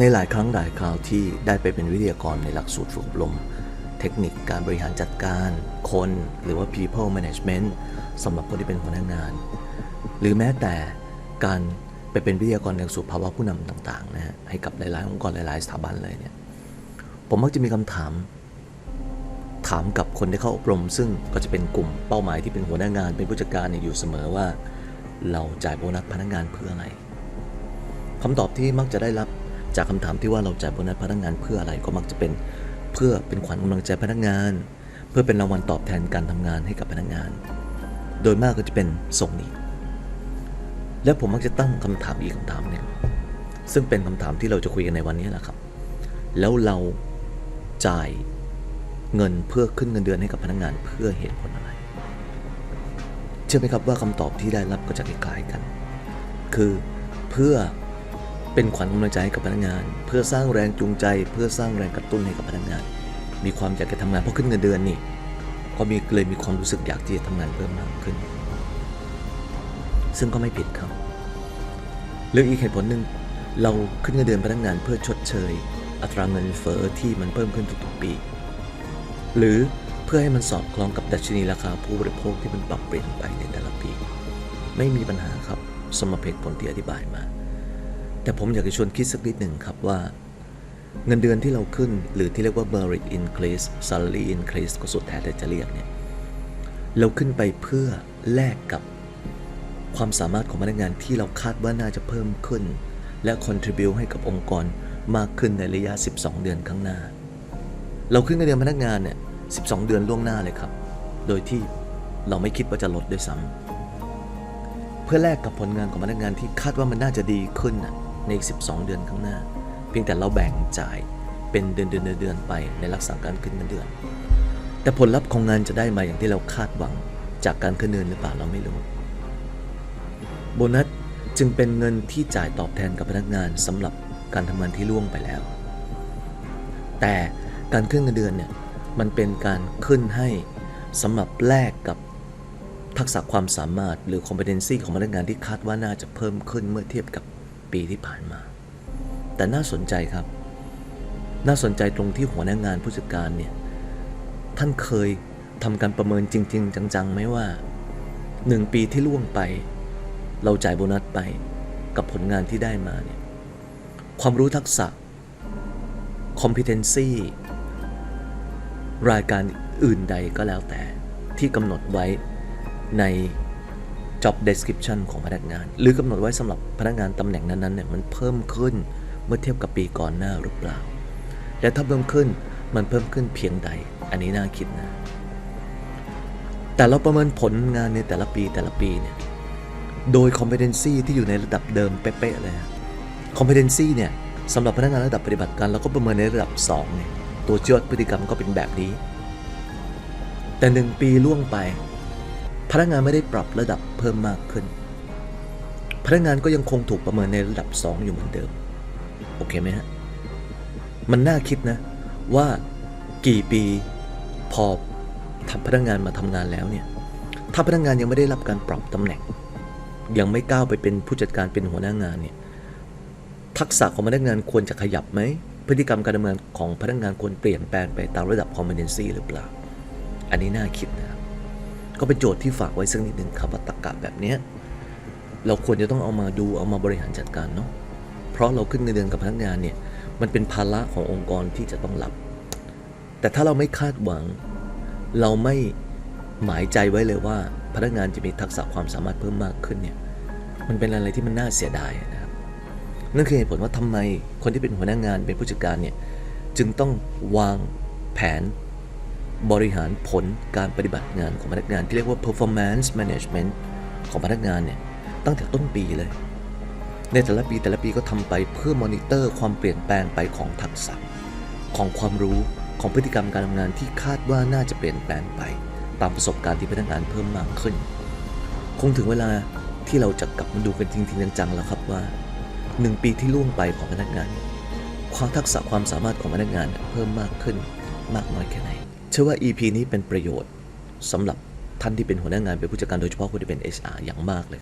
ในหลายครั้งหลายคราวที่ได้ไปเป็นวิทยากรในหลักสูตรฝึกอบรม เทคนิคการบริหารจัดการคนหรือว่า people management สำหรับคนที่เป็นหัวหน้างาน หรือแม้แต่การไปเป็นวิทยากรในหลักสูตรภาวะผู้นำต่างๆนะฮะให้กับหลายๆองค์กรหลาย ๆ สถาบันเลยเนี่ยผมมักจะมีคำถาม ถามกับคนที่เข้าอบรม ซึ่งก็จะเป็นกลุ่มเป้าหมายที่เป็นหัวหน้างาน เป็นผู้จัดการอยู่เสมอว่า เราจ่ายโบนัสพนักงานเพื่ออะไรคำตอบที่มักจะได้รับ จากคำถามที่ว่าเราจ่ายโบนัสพนักงานเพื่ออะไรก็มักจะเป็นเพื่อเป็นขวัญกำลังใจพนักงาน เพื่อเป็นรางวัลตอบแทนการทำงานให้กับพนักงาน โดยมากก็จะเป็นส่งนี้ และผมมักจะตั้งคำถามอีกคำถามหนึ่งซึ่งเป็นคำถามที่เราจะคุยกันในวันนี้แหละครับ แล้วเราจ่ายเงินเพื่อขึ้นเงินเดือนให้กับพนักงานเพื่อเหตุผลอะไร เชื่อไหมครับว่าคำตอบที่ได้รับก็จะคล้ายๆกัน คือเพื่อ เป็นขวัญกำลังใจให้กับพนักงาน เพื่อสร้างแรงจูงใจ เพื่อสร้างแรงกระตุ้นให้กับพนักงาน มีความอยากจะทำงานเพราะขึ้นเงินเดือนนี่ก็มีเลยมีความรู้สึกอยากที่จะทำงานเพิ่มมากขึ้น ซึ่งก็ไม่ผิดครับหรืออีกเหตุผลหนึ่งเราขึ้นเงินเดือนพนักงานเพื่อชดเชย อัตราเงินเฟ้อที่มันเพิ่มขึ้นทุกๆปี หรือเพื่อให้มันสอดคล้องกับดัชนีราคาผู้บริโภคที่มันปรับเปลี่ยนไปในแต่ละปี ไม่มีปัญหาครับสมเหตุผลที่อธิบายมา แต่ผมอยากจะชวนคิดสักนิดหนึ่งครับว่า เงินเดือนที่เราขึ้นหรือที่เรียกว่า merit increase salary increase ก็สุดแท้แต่จะเรียกเนี่ยเราขึ้นไปเพื่อแลกกับความสามารถของพนักงานที่เราคาดว่าน่าจะเพิ่มขึ้น และ contribute ให้กับองค์กรมากขึ้นในระยะ 12 เดือนข้างหน้า เราขึ้นเงินเดือนพนักงานเนี่ย 12 เดือนล่วงหน้าเลยครับ โดยที่เราไม่คิดว่าจะลดด้วยซ้ำเพื่อแลกกับผลงานของพนักงานที่คาดว่ามันน่าจะดีขึ้นน่ะ ในอีก 12 เดือนข้างหน้า เพียงแต่เราแบ่งจ่ายเป็นเดือนเดือนเดือนไปในลักษณะการขึ้นเงินเดือน แต่ผลลัพธ์ของงานจะได้มาอย่างที่เราคาดหวังจากการขึ้นเงินหรือเปล่าเราไม่รู้ โบนัสจึงเป็นเงินที่จ่ายตอบแทนกับพนักงานสำหรับการทำงานที่ล่วงไปแล้ว แต่การขึ้นเงินเดือนเนี่ยมันเป็นการขึ้นให้สำหรับแลกกับทักษะความสามารถหรือ competency ของพนักงานที่คาดว่าน่าจะเพิ่มขึ้นเมื่อเทียบกับ ปีที่ผ่านมา แต่น่าสนใจครับ น่าสนใจตรงที่หัวหน้างานผู้จัดการเนี่ย ท่านเคยทำการประเมินจริง ๆ จังๆไหมว่า 1 ปีที่ล่วงไป เราจ่ายโบนัสไปกับผลงานที่ได้มาเนี่ย ความรู้ทักษะ competency รายการอื่นใดก็แล้วแต่ที่กำหนดไว้ใน job description ของพนักงาน หรือกำหนดไว้สำหรับพนักงานตำแหน่งนั้นๆเนี่ยมันเพิ่มขึ้นเมื่อเทียบกับปีก่อนหน้าหรือเปล่า และถ้าเพิ่มขึ้นมันเพิ่มขึ้นเพียงใด อันนี้น่าคิดนะ แต่เราประเมินผลงานในแต่ละปีแต่ละปีเนี่ยโดย competency ที่อยู่ในระดับเดิมเป๊ะๆเลยฮะ competency เนี่ยสำหรับพนักงานระดับปฏิบัติการเราก็ประเมินในระดับ2เนี่ยตัวชี้วัดพฤติกรรมก็เป็นแบบนี้ แต่หนึ่งปีล่วงไป พนักงานไม่ได้ปรับระดับเพิ่มมากขึ้น พนักงานก็ยังคงถูกประเมินในระดับ 2 อยู่เหมือนเดิม โอเคไหมฮะ มันน่าคิดนะ ว่ากี่ปีพอทำพนักงานมาทำงานแล้วเนี่ย ถ้าพนักงานยังไม่ได้รับการปรับตำแหน่ง ยังไม่ก้าวไปเป็นผู้จัดการเป็นหัวหน้างานเนี่ย ทักษะของพนักงานควรจะขยับไหม พฤติกรรมการดำเนินของพนักงานควรเปลี่ยนแปลงไปตามระดับ competency หรือเปล่า อันนี้น่าคิดนะครับ ก็เป็นโจทย์ที่ฝากไว้สักนิดหนึ่งครับว่าตรรกะแบบเนี้ยเราควรจะต้องเอามาดูเอามาบริหารจัดการเนาะเพราะเราขึ้นเงินเดือนกับพนักงานเนี่ยมันเป็นภาระขององค์กรที่จะต้องรับ แต่ถ้าเราไม่คาดหวัง เราไม่หมายใจไว้เลยว่าพนักงานจะมีทักษะความสามารถเพิ่มมากขึ้นเนี่ยมันเป็นอะไรที่มันน่าเสียดายนะครับนั่นคือเหตุผลว่าทำไมคนที่เป็นหัวหน้างานเป็นผู้จัดการเนี่ยจึงต้องวางแผน บริหารผลการปฏิบัติงานของพนักงาน ที่เรียกว่า performance management ของพนักงานเนี่ยตั้งแต่ต้นปีเลย ในแต่ละปีแต่ละปีก็ทำไปเพื่อมอนิเตอร์ความเปลี่ยนแปลงไปของทักษะ ของความรู้ของพฤติกรรมการทำงานที่คาดว่าน่าจะเปลี่ยนแปลงไป ตามประสบการณ์ที่พนักงานเพิ่มมากขึ้น คงถึงเวลาที่เราจะกลับมาดูกันจริงๆจังๆแล้วครับว่าหนึ่งปีที่ล่วงไปของพนักงาน ความทักษะความสามารถของพนักงานเพิ่มมากขึ้นมากน้อยแค่ไหน ชื่อว่า EP นี้เป็นประโยชน์สำหรับท่านที่เป็นหัวหน้างานเป็นผู้จัดการโดยเฉพาะคนที่เป็น HR อย่างมากเลย